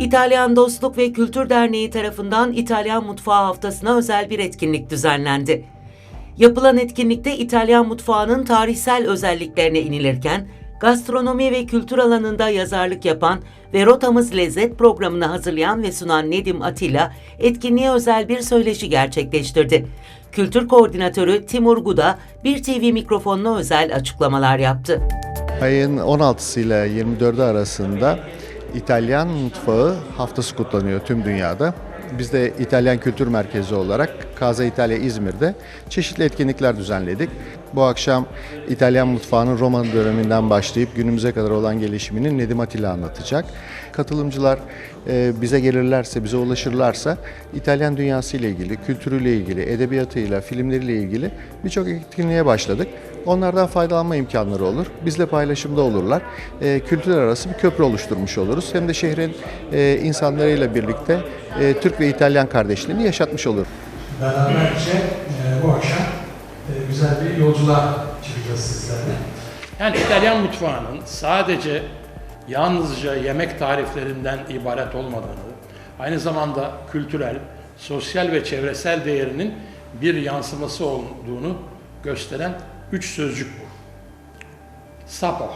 İtalyan Dostluk ve Kültür Derneği tarafından İtalyan Mutfağı Haftası'na özel bir etkinlik düzenlendi. Yapılan etkinlikte İtalyan mutfağının tarihsel özelliklerine inilirken, gastronomi ve kültür alanında yazarlık yapan ve Rotamız Lezzet programını hazırlayan ve sunan Nedim Atilla, etkinliğe özel bir söyleşi gerçekleştirdi. Kültür Koordinatörü Timur Guda, bir TV mikrofonuna özel açıklamalar yaptı. Ayın 16'sı ile 24'ü arasında İtalyan mutfağı haftası kutlanıyor tüm dünyada. Biz de İtalyan Kültür Merkezi olarak Kaza İtalya İzmir'de çeşitli etkinlikler düzenledik. Bu akşam İtalyan mutfağının Roma döneminden başlayıp günümüze kadar olan gelişimini Nedim Atilla anlatacak. Katılımcılar e, bize gelirlerse, bize ulaşırlarsa İtalyan dünyası ile ilgili, kültürüyle ilgili, edebiyatıyla, filmleriyle ilgili birçok etkinliğe başladık. Onlardan faydalanma imkanları olur. Bizle paylaşımda olurlar. E, kültürler arası bir köprü oluşturmuş oluruz. Hem de şehrin e, insanlarıyla birlikte e, Türk ve İtalyan kardeşliğini yaşatmış olur. Beraberce e, bu akşam e, güzel bir yolculuğa çıkacağız sizlerle. Yani İtalyan mutfağının sadece yalnızca yemek tariflerinden ibaret olmadığını, aynı zamanda kültürel, sosyal ve çevresel değerinin bir yansıması olduğunu gösteren üç sözcük bu. Sapo,